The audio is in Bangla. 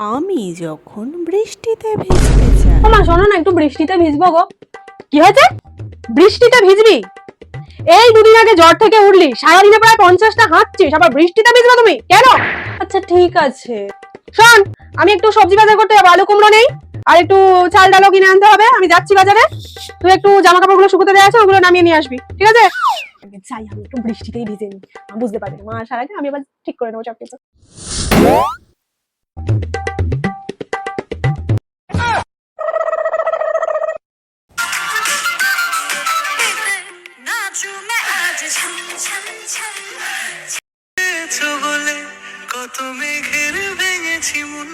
আমি যখন বৃষ্টিতে ভিজতে চাই মা শোনো না একটু বৃষ্টিতে ভিজবো গো। কি হয়েছে? বৃষ্টিতে ভিজবি? এই দুদিন আগে জ্বর থেকে উঠলি সারাদিনে প্রায় পঞ্চাশটা হাঁটছিস আবার বৃষ্টিতে ভিজবে তুমি? কেন? আচ্ছা ঠিক আছে। শোন আমি একটু সবজি বাজার করতে যাব আলু কুমড়ো নেই আর একটু চাল ডালও কিনে আনতে হবে আমি যাচ্ছি বাজারে। তুই একটু জামা কাপড়গুলো শুকোতে দেওয়া আছে ওগুলো নামিয়ে নিয়ে আসবি ঠিক আছে? যাই আমি একটু বৃষ্টিতেই ভিজে নি। বুঝতে পারি মা আগে আমি এবার ঠিক করে নেব সব কিছু কত মেঘের ভেঙেছি মন।